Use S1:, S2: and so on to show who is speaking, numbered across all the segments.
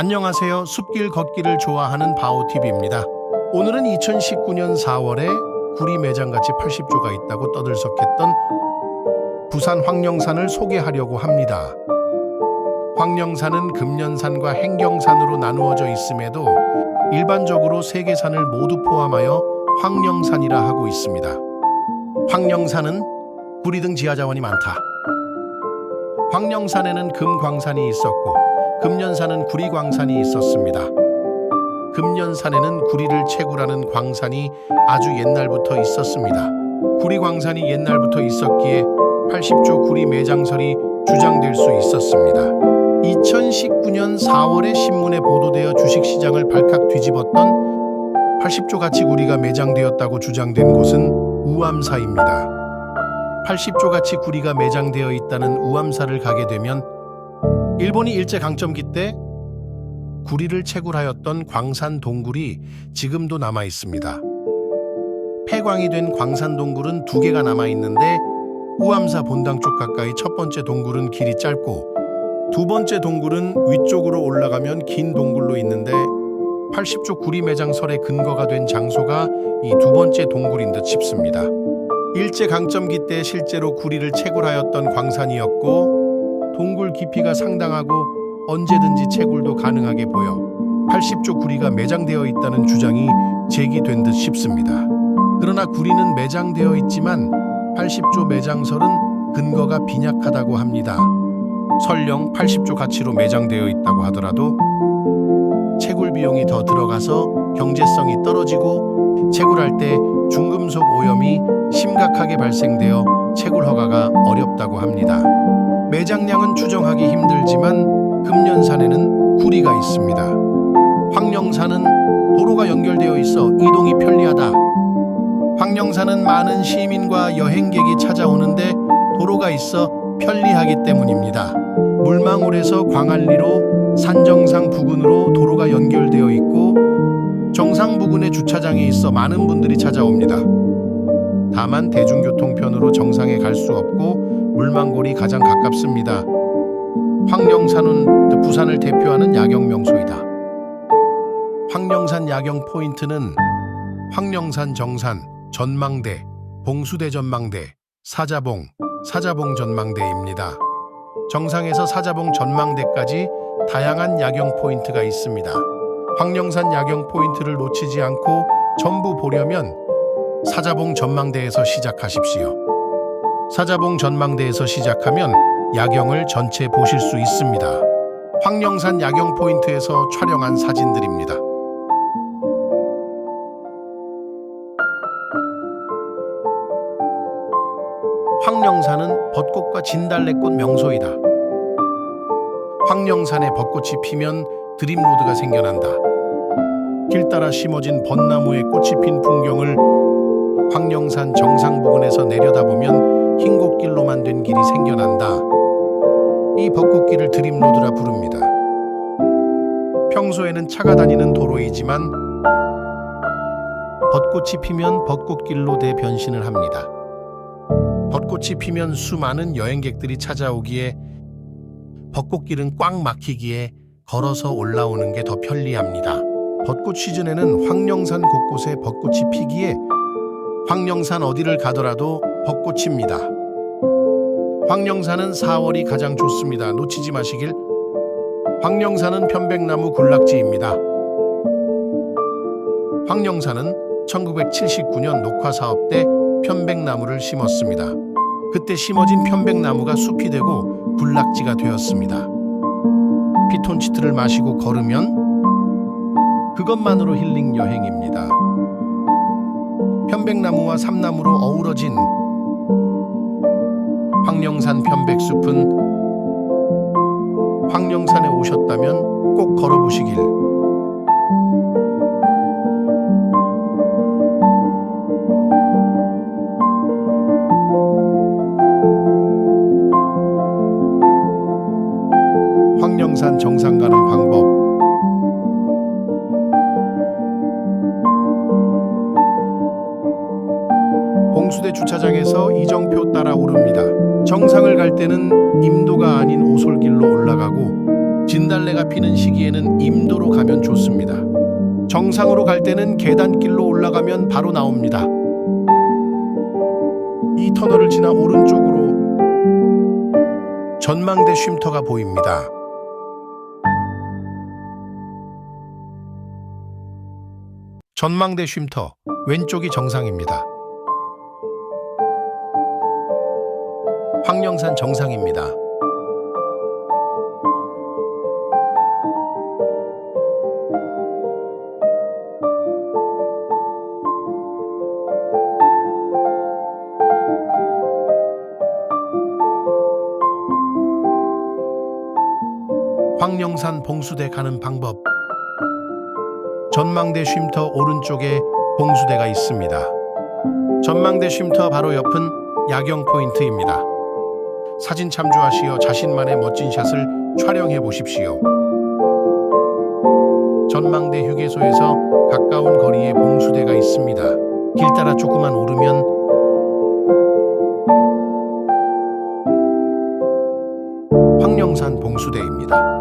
S1: 안녕하세요. 숲길 걷기를 좋아하는 바오TV입니다. 오늘은 2019년 4월에 구리 매장같이 80조가 있다고 떠들썩했던 부산 황령산을 소개하려고 합니다. 황령산은 금년산과 행경산으로 나누어져 있음에도 일반적으로 세 개 산을 모두 포함하여 황령산이라 하고 있습니다. 황령산은 구리 등 지하자원이 많다. 황령산에는 금광산이 있었고 금년산은 구리광산이 있었습니다. 금년산에는 구리를 채굴하는 광산이 아주 옛날부터 있었습니다. 구리광산이 옛날부터 있었기에 80조 구리 매장설이 주장될 수 있었습니다. 2019년 4월에 신문에 보도되어 주식시장을 발칵 뒤집었던 80조 가치 구리가 매장되었다고 주장된 곳은 우암사입니다. 80조 가치 구리가 매장되어 있다는 우암사를 가게 되면 일본이 일제 강점기 때 구리를 채굴하였던 광산 동굴이 지금도 남아 있습니다. 폐광이 된 광산 동굴은 두 개가 남아 있는데 우암사 본당 쪽 가까이 첫 번째 동굴은 길이 짧고 두 번째 동굴은 위쪽으로 올라가면 긴 동굴로 있는데 80조 구리 매장설의 근거가 된 장소가 이 두 번째 동굴인 듯 싶습니다. 일제 강점기 때 실제로 구리를 채굴하였던 광산이었고 동굴 깊이가 상당하고 언제든지 채굴도 가능하게 보여 80조 구리가 매장되어 있다는 주장이 제기된 듯 싶습니다. 그러나 구리는 매장되어 있지만 80조 매장설은 근거가 빈약하다고 합니다. 설령 80조 가치로 매장되어 있다고 하더라도 채굴 비용이 더 들어가서 경제성이 떨어지고 채굴할 때 중금속 오염이 심각하게 발생되어 채굴 허가가 어렵다고 합니다. 매장량은 추정하기 힘들지만 금년산에는 구리가 있습니다. 황령산은 도로가 연결되어 있어 이동이 편리하다. 황령산은 많은 시민과 여행객이 찾아오는데 도로가 있어 편리하기 때문입니다. 물망울에서 광안리로 산정상 부근으로 도로가 연결되어 있고 정상 부근에 주차장이 있어 많은 분들이 찾아옵니다. 다만 대중교통편으로 정상에 갈 수 없고 물망골이 가장 가깝습니다. 황령산은 부산을 대표하는 야경 명소이다. 황령산 야경 포인트는 황령산 정산, 전망대, 봉수대 전망대, 사자봉, 사자봉 전망대입니다. 정상에서 사자봉 전망대까지 다양한 야경 포인트가 있습니다. 황령산 야경 포인트를 놓치지 않고 전부 보려면 사자봉 전망대에서 시작하십시오. 사자봉 전망대에서 시작하면 야경을 전체 보실 수 있습니다. 황령산 야경 포인트에서 촬영한 사진들입니다. 황령산은 벚꽃과 진달래꽃 명소이다. 황령산에 벚꽃이 피면 드림로드가 생겨난다. 길 따라 심어진 벚나무에 꽃이 핀 풍경을 황령산 정상 부근에서 내려다보면 흰 곡길로만 된 길이 생겨난다. 이 벚꽃길을 드림로드라 부릅니다. 평소에는 차가 다니는 도로이지만 벚꽃이 피면 벚꽃길로 대변신을 합니다. 벚꽃이 피면 수많은 여행객들이 찾아오기에 벚꽃길은 꽉 막히기에 걸어서 올라오는 게 더 편리합니다. 벚꽃 시즌에는 황령산 곳곳에 벚꽃이 피기에 황령산 어디를 가더라도 벚꽃입니다. 황령산은 4월이 가장 좋습니다. 놓치지 마시길. 황령산은 편백나무 군락지입니다. 황령산은 1979년 녹화 사업 때 편백나무를 심었습니다. 그때 심어진 편백나무가 숲이 되고 군락지가 되었습니다. 피톤치드를 마시고 걸으면 그것만으로 힐링 여행입니다. 편백나무와 삼나무로 어우러진 황령산 편백숲은 황령산에 오셨다면 꼭 걸어보시길. 황령산 정상 가는 방법. 주차장에서 이정표 따라 오릅니다. 정상을 갈 때는 임도가 아닌 오솔길로 올라가고 진달래가 피는 시기에는 임도로 가면 좋습니다. 정상으로 갈 때는 계단길로 올라가면 바로 나옵니다. 이 터널을 지나 오른쪽으로 전망대 쉼터가 보입니다. 전망대 쉼터 왼쪽이 정상입니다. 황령산 정상입니다. 황령산 봉수대 가는 방법 전망대 쉼터 오른쪽에 봉수대가 있습니다. 전망대 쉼터 바로 옆은 야경 포인트입니다. 사진 참조하시어 자신만의 멋진 샷을 촬영해 보십시오. 전망대 휴게소에서 가까운 거리에 봉수대가 있습니다. 길 따라 조금만 오르면 황령산 봉수대입니다.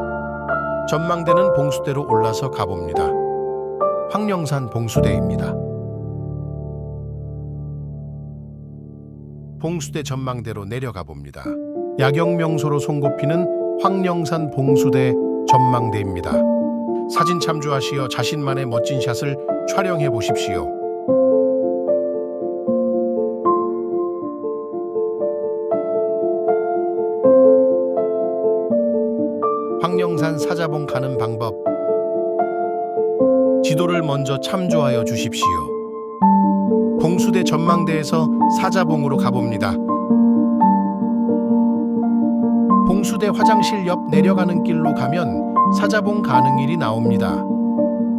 S1: 전망대는 봉수대로 올라서 가봅니다. 황령산 봉수대입니다. 봉수대 전망대로 내려가 봅니다. 야경 명소로 손꼽히는 황령산 봉수대 전망대입니다. 사진 참조하시어 자신만의 멋진 샷을 촬영해 보십시오. 황령산 사자봉 가는 방법 지도를 먼저 참조하여 주십시오. 봉수대 전망대에서 사자봉으로 가봅니다. 봉수대 화장실 옆 내려가는 길로 가면 사자봉 가능일이 나옵니다.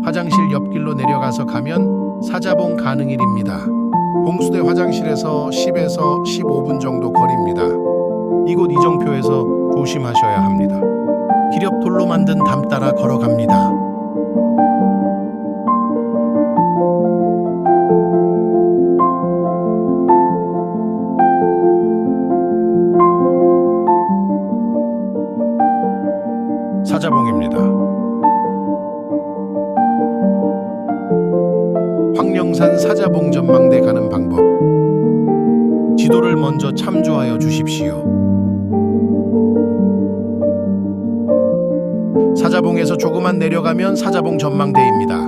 S1: 화장실 옆길로 내려가서 가면 사자봉 가능일입니다. 봉수대 화장실에서 10에서 15분 정도 거리입니다. 이곳 이정표에서 조심하셔야 합니다. 기렵 돌로 만든 담 따라 걸어갑니다. 황령산 사자봉 전망대 가는 방법. 지도를 먼저 참조하여 주십시오. 사자봉에서 조금만 내려가면 사자봉 전망대입니다.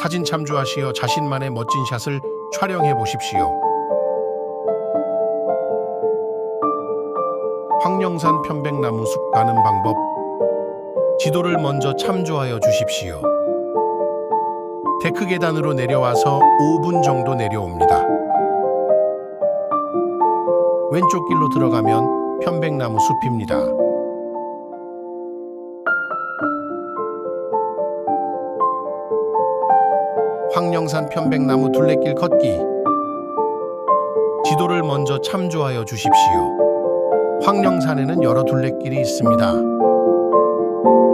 S1: 사진 참조하시어 자신만의 멋진 샷을 촬영해 보십시오. 황령산 편백나무 숲 가는 방법. 지도를 먼저 참조하여 주십시오. 데크 계단으로 내려와서 5분 정도 내려옵니다. 왼쪽 길로 들어가면 편백나무 숲입니다. 황령산 편백나무 둘레길 걷기. 지도를 먼저 참조하여 주십시오. 황령산에는 여러 둘레길이 있습니다.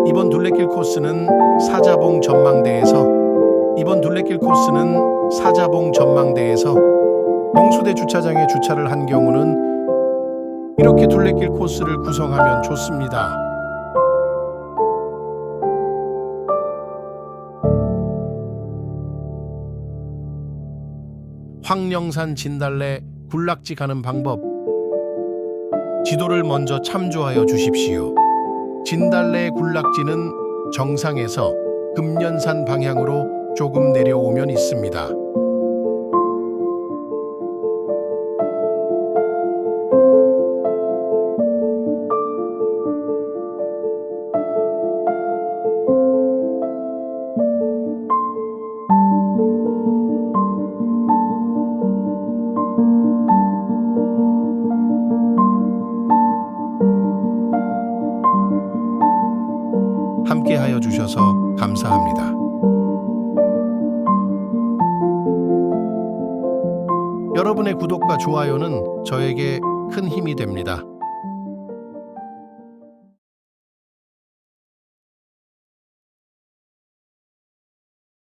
S1: 이번 둘레길 코스는 사자봉 전망대에서 이번 둘레길 코스는 사자봉 전망대에서 봉수대 주차장에 주차를 한 경우는 이렇게 둘레길 코스를 구성하면 좋습니다. 황령산 진달래 군락지 가는 방법 지도를 먼저 참조하여 주십시오. 진달래 군락지는 정상에서 금년산 방향으로 조금 내려오면 있습니다. 함께하여 주셔서 감사합니다. 여러분의 구독과 좋아요는 저에게 큰 힘이 됩니다.